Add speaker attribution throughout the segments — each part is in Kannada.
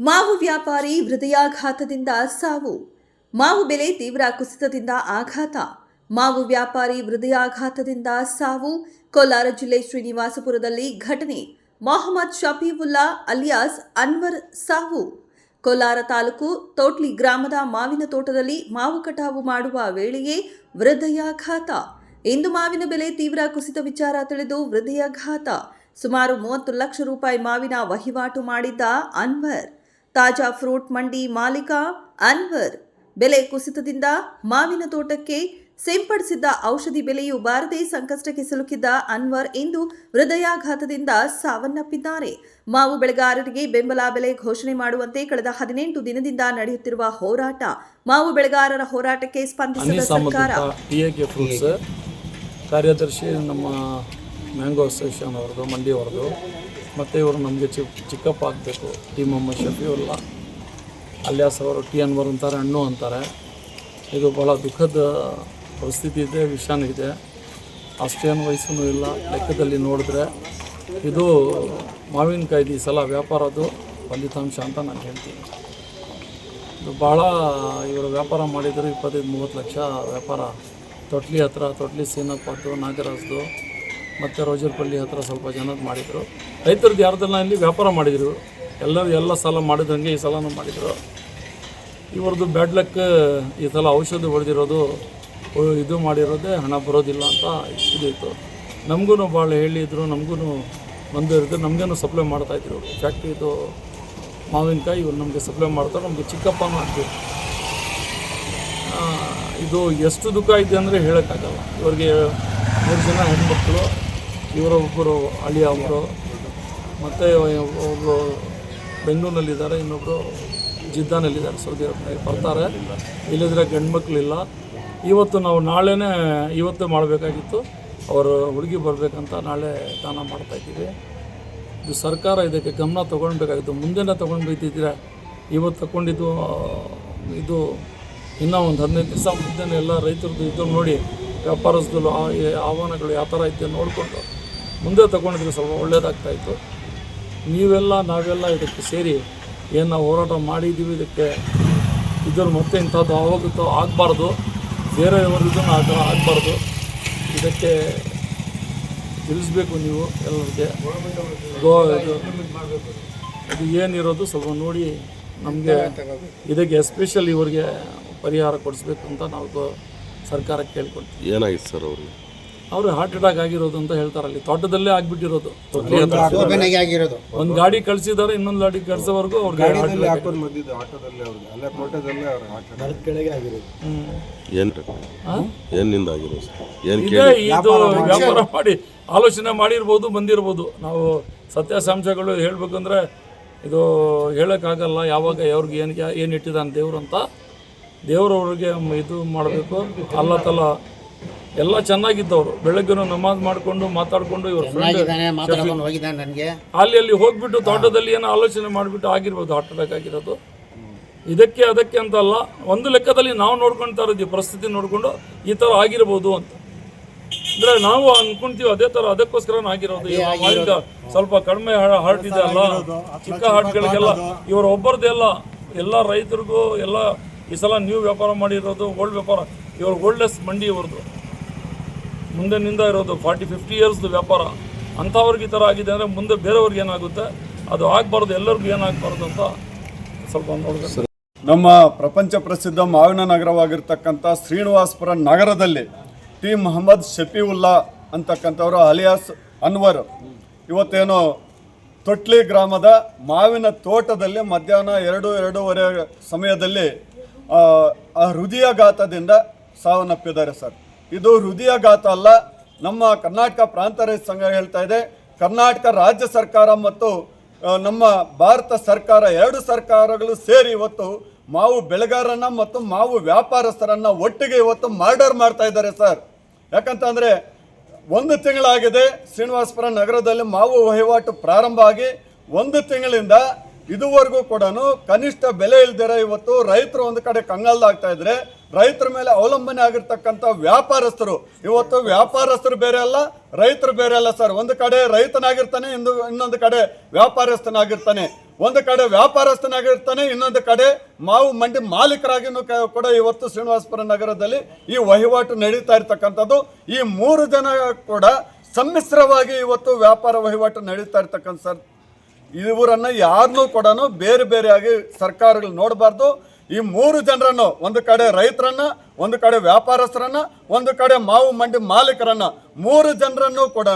Speaker 1: ಮಾವು ವ್ಯಾಪಾರಿ ಹೃದಯಾಘಾತದಿಂದ ಸಾವು. ಮಾವು ಬೆಲೆ ತೀವ್ರ ಕುಸಿತದಿಂದ ಆಘಾತ. ಮಾವು ವ್ಯಾಪಾರಿ ಹೃದಯಾಘಾತದಿಂದ ಸಾವು. ಕೋಲಾರ ಜಿಲ್ಲೆ ಶ್ರೀನಿವಾಸಪುರದಲ್ಲಿ ಘಟನೆ. ಮೊಹಮ್ಮದ್ ಶಫೀವುಲ್ಲಾ ಅಲಿಯಾಸ್ ಅನ್ವರ್ ಸಾವು. ಕೋಲಾರ ತಾಲೂಕು ತೋಟ್ಲಿ ಗ್ರಾಮದ ಮಾವಿನ ತೋಟದಲ್ಲಿ ಮಾವು ಕಟಾವು ಮಾಡುವ ವೇಳೆಯೇ ಹೃದಯಾಘಾತ. ಇಂದು ಮಾವಿನ ಬೆಲೆ ತೀವ್ರ ಕುಸಿತ ವಿಚಾರ ತಿಳಿದು ಹೃದಯಾಘಾತ. ಸುಮಾರು ಮೂವತ್ತು ಲಕ್ಷ ರೂಪಾಯಿ ಮಾವಿನ ವಹಿವಾಟು ಮಾಡಿದ್ದ ಅನ್ವರ್. ತಾಜಾ ಫ್ರೂಟ್ ಮಂಡಿ ಮಾಲೀಕ ಅನ್ವರ್. ಬೆಲೆ ಕುಸಿತದಿಂದ ಮಾವಿನ ತೋಟಕ್ಕೆ ಸಿಂಪಡಿಸಿದ್ದ ಔಷಧಿ ಬೆಲೆಯೂ ಬಾರದೆ ಸಂಕಷ್ಟಕ್ಕೆ ಸಿಲುಕಿದ್ದ ಅನ್ವರ್ ಇಂದು ಹೃದಯಾಘಾತದಿಂದ ಸಾವನ್ನಪ್ಪಿದ್ದಾರೆ. ಮಾವು ಬೆಳೆಗಾರರಿಗೆ ಬೆಂಬಲ ಬೆಲೆ ಘೋಷಣೆ ಮಾಡುವಂತೆ ಕಳೆದ ಹದಿನೆಂಟು ದಿನದಿಂದ ನಡೆಯುತ್ತಿರುವ ಹೋರಾಟ ಮಾವು ಬೆಳೆಗಾರರ ಹೋರಾಟಕ್ಕೆ ಸ್ಪಂದಿಸಿದ ಸರ್ಕಾರ.
Speaker 2: ಕಾರ್ಯದರ್ಶಿ ನಮ್ಮ ಮ್ಯಾಂಗೋ ಅಸೋಸಿಯೇಷನ್ ಅವ್ರದ್ದು, ಮಂಡಿ ಅವ್ರದ್ದು. ಮತ್ತು ಇವರು ನಮಗೆ ಚಿಕ್ಕ ಚಿಕ್ಕಪ್ಪ ಆಗಬೇಕು ಟಿ ಮೊಹಮ್ಮದ್ ಶಫಿವುಲ್ಲಾ ಅಲಿಯಾಸ್ ಅವರು ಟಿ ಅನ್ವರ್ ಅಂತಾರೆ ಹಣ್ಣು ಅಂತಾರೆ. ಇದು ಭಾಳ ದುಃಖದ ಪರಿಸ್ಥಿತಿ ಇದೆ, ವಿಷಾನು ಇದೆ. ಅಷ್ಟೇನು ವಯಸ್ಸೂ ಇಲ್ಲ. ಲೆಕ್ಕದಲ್ಲಿ ನೋಡಿದ್ರೆ ಇದು ಮಾವಿನಕಾಯ್ದು ಈ ಸಲ ವ್ಯಾಪಾರದ್ದು ಫಲಿತಾಂಶ ಅಂತ ನಾನು ಹೇಳ್ತೀನಿ. ಇದು ಭಾಳ ಇವರು ವ್ಯಾಪಾರ ಮಾಡಿದ್ರು ಇಪ್ಪತ್ತೈದು, ಮೂವತ್ತು ಲಕ್ಷ ವ್ಯಾಪಾರ. ತೊಟ್ಲಿ ಹತ್ರ, ತೊಟ್ಲಿ ಸೀನಪ್ಪದ್ದು ನಾಗರಾಜ್ದು. ಮತ್ತು ರೋಜರ್ಪಳ್ಳಿ ಹತ್ರ ಸ್ವಲ್ಪ ಜನ ಮಾಡಿದರು. ರೈತರದ್ದು ಯಾರ್ದೆಲ್ಲ ಇಲ್ಲಿ ವ್ಯಾಪಾರ ಮಾಡಿದರು, ಎಲ್ಲರೂ ಎಲ್ಲ ಸಲ ಮಾಡಿದಂಗೆ ಈ ಸಲನೂ ಮಾಡಿದರು. ಇವ್ರದ್ದು ಬ್ಯಾಡ್ ಲಕ್ ಈ ಸಲ ಔಷಧಿ ಹೊಡೆದಿರೋದು ಇದು ಮಾಡಿರೋದೇ ಹಣ ಬರೋದಿಲ್ಲ ಅಂತ ಇದಿತ್ತು. ನಮಗೂ ಭಾಳ ಹೇಳಿದ್ರು ನಮಗೂ ಒಂದು ಇರ್ತದೆ ನಮಗೇನು ಸಪ್ಲೈ ಮಾಡ್ತಾಯಿದ್ರು ಫ್ಯಾಕ್ಟ್ರಿದು ಮಾವಿನಕಾಯಿ ಇವ್ರು ನಮಗೆ ಸಪ್ಲೈ ಮಾಡ್ತಾರೆ, ನಮಗೆ ಚಿಕ್ಕಪ್ಪನೂ ಆಗ್ಬೇಕು. ಇದು ಎಷ್ಟು ದುಃಖ ಇದೆ ಅಂದರೆ ಹೇಳೋಕ್ಕಾಗಲ್ಲ. ಇವ್ರಿಗೆ ಮೂರು ಜನ ಹೆಣ್ಮಕ್ಳು ಇವರೊಬ್ಬರು ಅಳಿಯ ಅವರು ಮತ್ತು ಒಬ್ಬರು ಬೆಂಗಳೂರಿನಲ್ಲಿದ್ದಾರೆ ಇನ್ನೊಬ್ಬರು ಜಿದ್ದಾನಲ್ಲಿದ್ದಾರೆ, ಸೌದಿ ಅರೇಬಿಯಾದಲ್ಲಿ ಬರ್ತಾರೆ. ಇಲ್ಲಿದ್ರೆ ಗಂಡು ಮಕ್ಕಳಿಲ್ಲ ಇವತ್ತು ನಾವು ನಾಳೆನೇ ಇವತ್ತು ಮಾಡಬೇಕಾಗಿತ್ತು. ಅವರು ಹುಡುಗಿ ಬರಬೇಕಂತ ನಾಳೆ ದಾನ ಮಾಡ್ತಾಯಿದ್ದೀವಿ ಇದು ಸರ್ಕಾರ ಇದಕ್ಕೆ ಗಮನ ತೊಗೊಳ್ಬೇಕಾಗಿತ್ತು. ಮುಂದೆನೇ ತೊಗೊಂಡು ಇವತ್ತು ತಗೊಂಡಿದ್ದು, ಇದು ಇನ್ನೂ ಒಂದು ಹದಿನೈದು ದಿವಸ ಮುಂದೆನೇ ಎಲ್ಲ ರೈತರದ್ದು ಇದ್ದು ನೋಡಿ ವ್ಯಾಪಾರಸ್ದಲ್ಲೂ ಆ ಆಹ್ವಾನಗಳು ಯಾವ ಥರ ಐತೆ ನೋಡಿಕೊಂಡು ಮುಂದೆ ತಗೊಂಡಿದ್ರೆ ಸ್ವಲ್ಪ ಒಳ್ಳೆಯದಾಗ್ತಾಯಿತ್ತು ನೀವೆಲ್ಲ ನಾವೆಲ್ಲ ಇದಕ್ಕೆ ಸೇರಿ ಏನು ಹೋರಾಟ ಮಾಡಿದ್ದೀವಿ ಇದಕ್ಕೆ ಇದ್ರ ಮತ್ತೆ ಇಂಥದ್ದು ಆಗೋಗುತ್ತೋ ಆಗಬಾರ್ದು. ಬೇರೆಯವರಿಗೂ ಆ ಥರ ಆಗಬಾರ್ದು. ಇದಕ್ಕೆ ತಿಳಿಸ್ಬೇಕು ನೀವು ಎಲ್ಲರಿಗೆ. ಇದು ಏನಿರೋದು ಸ್ವಲ್ಪ ನೋಡಿ ನಮಗೆ ಇದಕ್ಕೆ ಎಸ್ಪೆಷಲಿ ಇವರಿಗೆ ಪರಿಹಾರ ಕೊಡಿಸ್ಬೇಕು ಅಂತ ನಾವು ಸರ್ಕಾರಕ್ಕೆ ಕೇಳ್ಕೊಳ್ತೀವಿ.
Speaker 3: ಏನಾಗಿತ್ತು ಸರ್ ಅವ್ರಿಗೆ?
Speaker 2: ಅವರು ಹಾರ್ಟ್ ಅಟ್ಯಾಕ್ ಆಗಿರೋದು ಅಂತ ಹೇಳ್ತಾರೆ ಅಲ್ಲಿ. ತೋಟದಲ್ಲೇ ಆಗ್ಬಿಟ್ಟಿರೋದು.
Speaker 4: ಆಗಿರೋದು.
Speaker 2: ಒಂದು ಗಾಡಿ ಕಳಿಸಿದಾರೆ ಇನ್ನೊಂದು ಗಾಡಿ ಕಳ್ಸೋವರೆಗೂ
Speaker 5: ಅವ್ರ ಗಾಡಿ
Speaker 4: ಕೆಳಗೆ ಆಗಿರೋದು.
Speaker 2: ಹ್ಮ್.
Speaker 3: ಏನ್? ಏನಿಂದ ಆಗಿರೋ ಸರ್? ಏನ್
Speaker 2: ಇದು ವ್ಯಾಪಾರ ಮಾಡಿ. ಆಲೋಚನೆ ಮಾಡಿರ್ಬೋದು ಬಂದಿರ್ಬೋದು. ನಾವು ಸತ್ಯಾಸಾಂಶಗಳು ಹೇಳ್ಬೇಕಂದ್ರೆ ಇದು ಹೇಳೋಕ್ಕಾಗಲ್ಲ ಯಾವಾಗ ಯಾವ್ರಿಗೆ ಏನು ಏನು ಇಟ್ಟಿದ್ದಾನೆ ದೇವ್ರು ಅಂತ. ದೇವ್ರವ್ರಿಗೆ ಇದು ಮಾಡಬೇಕು. ಅಲ್ಲ ತಲ ಎಲ್ಲ ಚೆನ್ನಾಗಿದ್ದವರು. ಬೆಳಗ್ಗೆ ನಮಾಜ್ ಮಾಡಿಕೊಂಡು ಮಾತಾಡಿಕೊಂಡು ಇವ್ರ ಫ್ರೆಂಡ್
Speaker 4: ಚೆನ್ನಾಗಿದ್ದಾನೆ ಮಾತಾಡ್ಕೊಂಡು ಹೋಗಿದ್ದಾನೆ ನನಗೆ.
Speaker 2: ಅಲ್ಲಿ ಅಲ್ಲಿ ಹೋಗ್ಬಿಟ್ಟು ತೋಟದಲ್ಲಿ ಏನೋ ಆಲೋಚನೆ ಮಾಡಿಬಿಟ್ಟು ಆಗಿರ್ಬೋದು ಹಾರ್ಟ್ ಅಟ್ಯಾಕ್ ಆಗಿರೋದು. ಇದಕ್ಕೆ ಅದಕ್ಕೆ ಅಂತ ಅಲ್ಲ ಒಂದು ಲೆಕ್ಕದಲ್ಲಿ ನಾವು ನೋಡ್ಕೊಳ್ತಾ ಇರೋದು ಈ ಪರಿಸ್ಥಿತಿ ನೋಡಿಕೊಂಡು ಈ ಥರ ಆಗಿರ್ಬೋದು ಅಂತ. ಅಂದ್ರೆ ನಾವು ಅನ್ಕೊಂತೀವಿ ಅದೇ ಥರ ಅದಕ್ಕೋಸ್ಕರ ಆಗಿರೋದು. ಸ್ವಲ್ಪ ಕಡಿಮೆ ಹಾರ್ಟ್ ಇದೆ ಅಲ್ಲ ಚಿಕ್ಕ ಹಾರ್ಟ್ಗಳಿಗೆಲ್ಲ ಇವರು ಒಬ್ಬರದೆಲ್ಲ ಎಲ್ಲ ರೈತರಿಗೂ ಎಲ್ಲ ಈ ಸಲ ನ್ಯೂ ವ್ಯಾಪಾರ ಮಾಡಿರೋದು ಓಲ್ಡ್ ವ್ಯಾಪಾರ. ಇವರು ಓಲ್ಡೆಸ್ಟ್ ಮಂಡಿ ಇವ್ರದ್ದು. ಮುಂದೆನಿಂದ ಇರೋದು ಫಾರ್ಟಿ, ಫಿಫ್ಟಿ ಇಯರ್ಸ್ದು ವ್ಯಾಪಾರ. ಅಂಥವ್ರಿಗೆ ಈ ಥರ ಆಗಿದೆ ಅಂದರೆ ಮುಂದೆ ಬೇರೆಯವ್ರಿಗೆ ಏನಾಗುತ್ತೆ? ಅದು ಆಗಬಾರ್ದು, ಎಲ್ಲರಿಗೂ ಏನಾಗಬಾರ್ದು ಅಂತ ಸ್ವಲ್ಪ ನೋಡಿದ್ರೆ
Speaker 5: ನಮ್ಮ ಪ್ರಪಂಚ ಪ್ರಸಿದ್ಧ ಮಾವಿನ ನಗರವಾಗಿರ್ತಕ್ಕಂಥ ಶ್ರೀನಿವಾಸ್ಪುರ ನಗರದಲ್ಲಿ ಟಿ ಮೊಹಮ್ಮದ್ ಶಫೀವುಲ್ಲಾ ಅಂತಕ್ಕಂಥವರು ಅಲಿಯಾಸ್ ಅನ್ವರ್. ಇವತ್ತೇನು ತೊಟ್ಲಿ ಗ್ರಾಮದ ಮಾವಿನ ತೋಟದಲ್ಲಿ ಮಧ್ಯಾಹ್ನ ಎರಡು, ಎರಡೂವರೆ ಸಮಯದಲ್ಲಿ ಆ ಹೃದಯಾಘಾತದಿಂದ ಸಾವನ್ನಪ್ಪಿದ್ದಾರೆ ಸರ್. ಇದು ಹೃದಯಾಘಾತ ಅಲ್ಲ. ನಮ್ಮ ಕರ್ನಾಟಕ ಪ್ರಾಂತ ರೈತ ಸಂಘ ಹೇಳ್ತಾ ಇದೆ. ಕರ್ನಾಟಕ ರಾಜ್ಯ ಸರ್ಕಾರ ಮತ್ತು ನಮ್ಮ ಭಾರತ ಸರ್ಕಾರ ಎರಡು ಸರ್ಕಾರಗಳು ಸೇರಿ ಇವತ್ತು ಮಾವು ಬೆಳೆಗಾರರನ್ನ ಮತ್ತು ಮಾವು ವ್ಯಾಪಾರಸ್ಥರನ್ನ ಒಟ್ಟಿಗೆ ಇವತ್ತು ಮರ್ಡರ್ ಮಾಡ್ತಾ ಇದ್ದಾರೆ ಸರ್. ಯಾಕಂತಂದ್ರೆ ಒಂದು ತಿಂಗಳಾಗಿದೆ ಶ್ರೀನಿವಾಸಪುರ ನಗರದಲ್ಲಿ ಮಾವು ವಹಿವಾಟು ಪ್ರಾರಂಭ ಆಗಿ ಒಂದು ತಿಂಗಳಿಂದ ಇದುವರೆಗೂ ಕೂಡ ಕನಿಷ್ಠ ಬೆಲೆ ಇಲ್ದಿರ ಇವತ್ತು ರೈತರು ಒಂದು ಕಡೆ ಕಂಗಾಲ್ದಾಗ್ತಾ ಇದ್ರೆ ರೈತರ ಮೇಲೆ ಅವಲಂಬನೆ ಆಗಿರ್ತಕ್ಕಂಥ ವ್ಯಾಪಾರಸ್ಥರು. ಇವತ್ತು ವ್ಯಾಪಾರಸ್ಥರು ಬೇರೆ ಅಲ್ಲ, ರೈತರು ಬೇರೆ ಅಲ್ಲ ಸರ್. ಒಂದು ಕಡೆ ರೈತನಾಗಿರ್ತಾನೆ, ಇಂದು ಇನ್ನೊಂದು ಕಡೆ ವ್ಯಾಪಾರಸ್ಥನಾಗಿರ್ತಾನೆ. ಒಂದು ಕಡೆ ವ್ಯಾಪಾರಸ್ಥನಾಗಿರ್ತಾನೆ, ಇನ್ನೊಂದು ಕಡೆ ಮಾವು ಮಂಡಿ ಮಾಲೀಕರಾಗಿನೂ ಕೂಡ ಇವತ್ತು ಶ್ರೀನಿವಾಸಪುರ ನಗರದಲ್ಲಿ ಈ ವಹಿವಾಟು ನಡೀತಾ ಇರ್ತಕ್ಕಂಥದ್ದು. ಈ ಮೂರು ಜನ ಕೂಡ ಸಮ್ಮಿಶ್ರವಾಗಿ ಇವತ್ತು ವ್ಯಾಪಾರ ವಹಿವಾಟು ನಡೀತಾ ಇರ್ತಕ್ಕಂಥ ಸರ್ ಇವರನ್ನ ಯಾರನ್ನೂ ಕೂಡ ಬೇರೆ ಬೇರೆಯಾಗಿ ಸರ್ಕಾರಗಳು ನೋಡಬಾರ್ದು. ಈ ಮೂರು ಜನರನ್ನು, ಒಂದು ಕಡೆ ರೈತರನ್ನ, ಒಂದು ಕಡೆ ವ್ಯಾಪಾರಸ್ಥರನ್ನ, ಒಂದು ಕಡೆ ಮಾವು ಮಂಡಿ ಮಾಲೀಕರನ್ನ, ಮೂರು ಜನರನ್ನು ಕೂಡ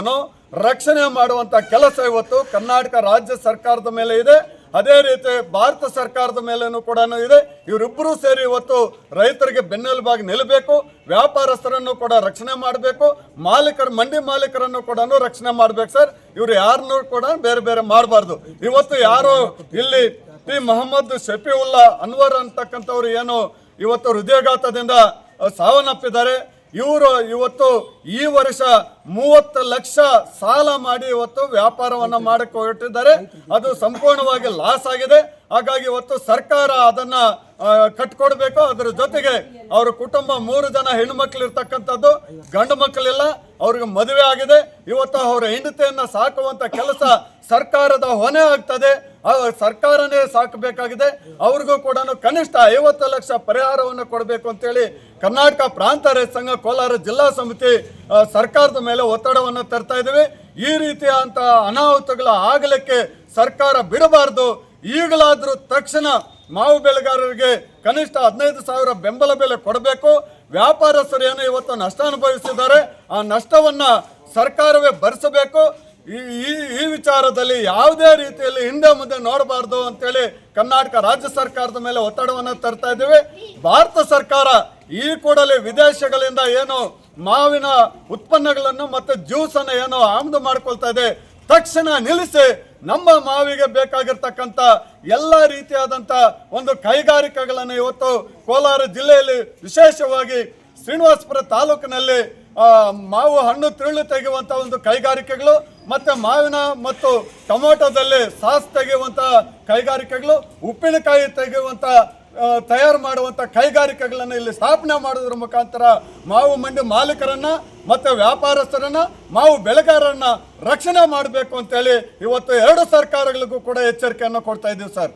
Speaker 5: ರಕ್ಷಣೆ ಮಾಡುವಂತ ಕೆಲಸ ಇವತ್ತು ಕರ್ನಾಟಕ ರಾಜ್ಯ ಸರ್ಕಾರದ ಮೇಲೆ ಇದೆ. ಅದೇ ರೀತಿ ಭಾರತ ಸರ್ಕಾರದ ಮೇಲೇನೂ ಕೂಡ ಇದೆ. ಇವರಿಬ್ಬರೂ ಸೇರಿ ಇವತ್ತು ರೈತರಿಗೆ ಬೆನ್ನೆಲುಬಾಗಿ ನಿಲ್ಲಬೇಕು, ವ್ಯಾಪಾರಸ್ಥರನ್ನು ಕೂಡ ರಕ್ಷಣೆ ಮಾಡಬೇಕು, ಮಾಲೀಕರು ಮಂಡಿ ಮಾಲೀಕರನ್ನು ಕೂಡ ರಕ್ಷಣೆ ಮಾಡಬೇಕು ಸರ್. ಇವರು ಯಾರನ್ನು ಕೂಡ ಬೇರೆ ಬೇರೆ ಮಾಡಬಾರ್ದು. ಇವತ್ತು ಯಾರು ಇಲ್ಲಿ ಟಿ ಮೊಹಮ್ಮದ್ ಉಲ್ಲಾ ಅನ್ವರ್ ಅಂತಕ್ಕಂಥವ್ರು ಏನು ಇವತ್ತು ಹೃದಯಾಘಾತದಿಂದ ಸಾವನ್ನಪ್ಪಿದ್ದಾರೆ. ಇವರು ಇವತ್ತು ಈ ವರ್ಷ ಮೂವತ್ತು ಲಕ್ಷ ಸಾಲ ಮಾಡಿ ಇವತ್ತು ವ್ಯಾಪಾರವನ್ನ ಮಾಡಕ್ಕೆ ಹೊರಟಿದ್ದಾರೆ ಅದು ಸಂಪೂರ್ಣವಾಗಿ ಲಾಸ್ ಆಗಿದೆ. ಹಾಗಾಗಿ ಇವತ್ತು ಸರ್ಕಾರ ಅದನ್ನ ಕಟ್ಕೊಡ್ಬೇಕು. ಅದರ ಜೊತೆಗೆ ಅವ್ರ ಕುಟುಂಬ ಮೂರು ಜನ ಹೆಣ್ಮಕ್ಳು ಇರ್ತಕ್ಕಂಥದ್ದು, ಗಂಡು ಮಕ್ಕಳಿಲ್ಲ ಅವ್ರಿಗೆ ಮದುವೆ ಆಗಿದೆ. ಇವತ್ತು ಅವರ ಹೆಂಡತಿಯನ್ನು ಸಾಕುವಂತ ಕೆಲಸ ಸರ್ಕಾರದ ಹೊಣೆ ಆಗ್ತದೆ. ಸರ್ಕಾರನೇ ಸಾಕಬೇಕಾಗಿದೆ. ಅವ್ರಿಗೂ ಕೂಡ ಕನಿಷ್ಠ ಐವತ್ತು ಲಕ್ಷ ಪರಿಹಾರವನ್ನು ಕೊಡಬೇಕು ಅಂತೇಳಿ ಕರ್ನಾಟಕ ಪ್ರಾಂತ ರೈತ ಸಂಘ, ಕೋಲಾರ ಜಿಲ್ಲಾ ಸಮಿತಿ ಸರ್ಕಾರದ ಮೇಲೆ ಒತ್ತಡವನ್ನು ತರ್ತಾ ಇದ್ದೀವಿ. ಈ ರೀತಿಯಾದಂಥ ಅನಾಹುತಗಳ ಆಗಲಿಕ್ಕೆ ಸರ್ಕಾರ ಬಿಡಬಾರ್ದು. ಈಗಲಾದರೂ ತಕ್ಷಣ ಮಾವು ಬೆಳೆಗಾರರಿಗೆ ಕನಿಷ್ಠ ಹದಿನೈದು ಸಾವಿರ ಬೆಂಬಲ ಬೆಲೆ ಕೊಡಬೇಕು. ವ್ಯಾಪಾರಸ್ಥರು ಏನು ಇವತ್ತು ನಷ್ಟ ಅನುಭವಿಸಿದ್ದಾರೆ. ಆ ನಷ್ಟವನ್ನ ಸರ್ಕಾರವೇ ಭರಿಸಬೇಕು. ಈ, ಈ- ವಿಚಾರದಲ್ಲಿ ಯಾವುದೇ ರೀತಿಯಲ್ಲಿ ಹಿಂದೆ ಮುಂದೆ ನೋಡಬಾರ್ದು ಅಂತೇಳಿ ಕರ್ನಾಟಕ ರಾಜ್ಯ ಸರ್ಕಾರದ ಮೇಲೆ ಒತ್ತಡವನ್ನು ತರ್ತಾ ಇದ್ದೇವೆ. ಭಾರತ ಸರ್ಕಾರ ಈ ಕೂಡಲೇ ವಿದೇಶಗಳಿಂದ ಏನು ಮಾವಿನ ಉತ್ಪನ್ನಗಳನ್ನು ಮತ್ತು ಜ್ಯೂಸನ್ನು ಏನು ಆಮದು ಮಾಡ್ಕೊಳ್ತಾ ಇದೆ. ತಕ್ಷಣ ನಿಲ್ಲಿಸಿ ನಮ್ಮ ಮಾವಿಗೆ ಬೇಕಾಗಿರ್ತಕ್ಕಂಥ ಎಲ್ಲ ರೀತಿಯಾದಂಥ ಒಂದು ಕೈಗಾರಿಕೆಗಳನ್ನು ಇವತ್ತು ಕೋಲಾರ ಜಿಲ್ಲೆಯಲ್ಲಿ ವಿಶೇಷವಾಗಿ ಶ್ರೀನಿವಾಸಪುರ ತಾಲೂಕಿನಲ್ಲಿ ಮಾವು ಹಣ್ಣು ತಿರುಳು ತೆಗೆಯುವಂಥ ಒಂದು ಕೈಗಾರಿಕೆಗಳು ಮತ್ತು ಮಾವಿನ ಮತ್ತು ಟೊಮೊಟೊದಲ್ಲಿ ಸಾಸ್ ತೆಗೆಯುವಂಥ ಕೈಗಾರಿಕೆಗಳು, ಉಪ್ಪಿನಕಾಯಿ ತೆಗೆಯುವಂಥ ತಯಾರು ಮಾಡುವಂಥ ಕೈಗಾರಿಕೆಗಳನ್ನು ಇಲ್ಲಿ ಸ್ಥಾಪನೆ ಮಾಡೋದ್ರ ಮುಖಾಂತರ ಮಾವು ಮಂಡಿ ಮಾಲೀಕರನ್ನ ಮತ್ತು ವ್ಯಾಪಾರಸ್ಥರನ್ನ, ಮಾವು ಬೆಳೆಗಾರರನ್ನ ರಕ್ಷಣೆ ಮಾಡಬೇಕು ಅಂತೇಳಿ ಇವತ್ತು ಎರಡು ಸರ್ಕಾರಗಳಿಗೂ ಕೂಡ ಎಚ್ಚರಿಕೆಯನ್ನು ಕೊಡ್ತಾ ಇದ್ದೀವಿ ಸರ್.